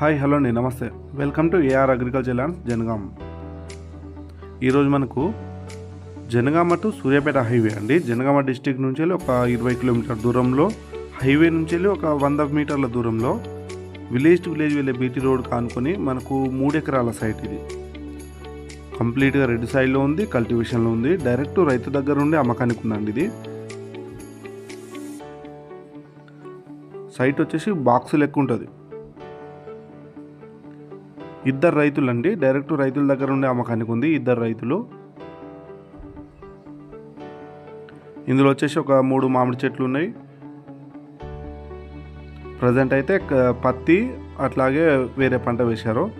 Hi hello అండి నమస్తే. Welcome to AR agriculture land Janagam. ఈరోజు మనకు జనగామ టు సూర్యాపేట హైవే అండి. జనగామ డిస్టిక్ నుంచి వెళ్ళి ఒక ఇరవై కిలోమీటర్ దూరంలో హైవే నుంచి వెళ్ళి ఒక వంద మీటర్ల దూరంలో విలేజ్ టు విలేజ్ వెళ్ళే బీటీ రోడ్ కానుకొని మనకు మూడు ఎకరాల సైట్ ఇది. కంప్లీట్గా రెడ్ సైడ్లో ఉంది కల్టివేషన్లో ఉంది. డైరెక్ట్ రైతు దగ్గర నుండి అమ్మకానికి ఉందండి ఇది. సైట్ వచ్చేసి బాక్స్ లెక్క ఉంటుంది. ఇద్దరు రైతులండి. డైరెక్ట్ రైతుల దగ్గర నుండి అమ్మకానికి ఉంది. ఇద్దరు రైతులు. ఇందులో వచ్చేసి ఒక మూడు మామిడి చెట్లు ఉన్నాయి. ప్రజెంట్ అయితే పత్తి అట్లాగే వేరే పంట వేశారు.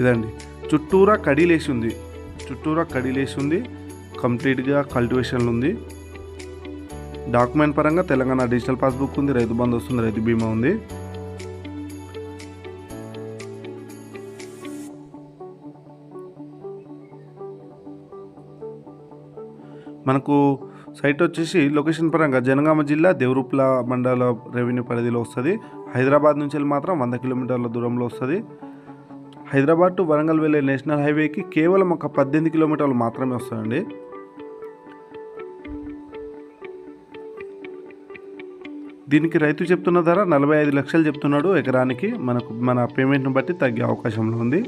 ఇదండి. చుట్టూరా కడీలేసి ఉంది. చుట్టూరా కడిలేసి ఉంది కంప్లీట్గా కల్టివేషన్లు ఉంది డాక్యుమెంట్ పరంగా తెలంగాణ డిజిటల్ పాస్బుక్ ఉంది రైతు బంధు వస్తుంది రైతు బీమా ఉంది. మనకు సైట్ వచ్చేసి లొకేషన్ పరంగా జనగామ జిల్లా దేవరూప్ల మండల రెవెన్యూ పరిధిలో వస్తుంది. హైదరాబాద్ నుంచి వెళ్ళి మాత్రం వంద కిలోమీటర్ల దూరంలో వస్తుంది. హైదరాబాద్ టు వరంగల్ వెళ్ళే నేషనల్ హైవేకి కేవలం ఒక పద్దెనిమిది కిలోమీటర్లు మాత్రమే వస్తుందండి దీనికి రైతు చెప్తున్న ధర నలభై ఐదు లక్షలు చెప్తున్నాడు. ఎకరానికి మనకు మన పేమెంట్ను బట్టి తగ్గే అవకాశంలో ఉంది.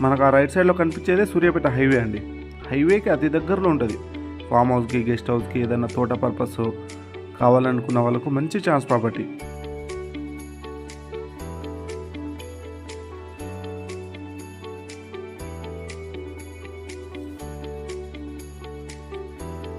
మనకు ఆ రైట్ సైడ్లో కనిపించేదే సూర్యాపేట హైవే అండి. హైవేకి అతి దగ్గరలో ఉంటుంది. ఫామ్ హౌస్కి గెస్ట్ హౌస్కి ఏదైనా తోట పర్పస్ కావాలనుకున్న వాళ్ళకు మంచి ఛాన్స్ ప్రాపర్టీ.